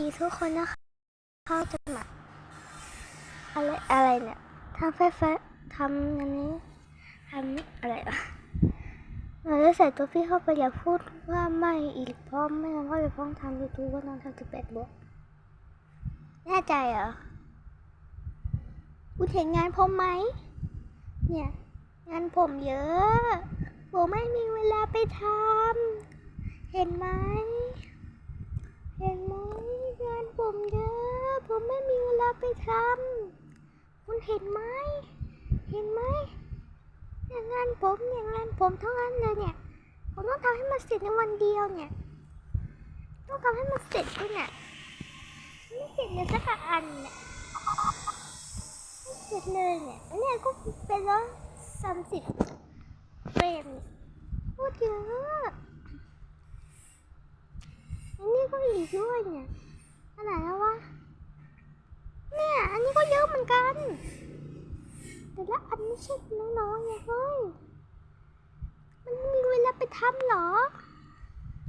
ดีทุกคนนะคะเข้าจะมาอะไรอะไรเนี่ยทำไฟฟ้าทำอันนี้ทำอะไรอะเราจะใส่ตัวพี่เข้าไปอย่าพูดว่าไม่อีกเพราะไม่งั้นก็จะต้องทำยูทูบว่าน้องทำสิบแปดบวกแน่ใจเหรอคุณเห็นงานผมไหม เนี่ย งานผมเยอะผมไม่มีเวลาไปทำเห็นไหม เห็นไหมงานผมเยอะ ผม ไม่มีเวลาไปทำคุณเห็นไหมเห็นไหมเนี่ยงานผมเนี่ยงานผมเท่านั้นเลยเนี่ย ผมต้องทำให้มันเสร็จในวันเดียวเนี่ย ต้องทำให้มันเสร็จด้วยเนี่ยไม่เสร็จเลยสักอันเนี่ยไม่เสร็จเลยเนี่ยอันเนี้ยก็เป็นแล้วสามสิบเฟรมเนี่ยพูดเยอะอันนี้ก็อีกด้วยเนี่ยอันไหนแล้ววะ เนี่ย อันนี้ก็เยอะเหมือนกัน แต่ละอันไม่ใช่น้อยๆไงเฮ้ย มันม่มีเวลาไปทำเหรอ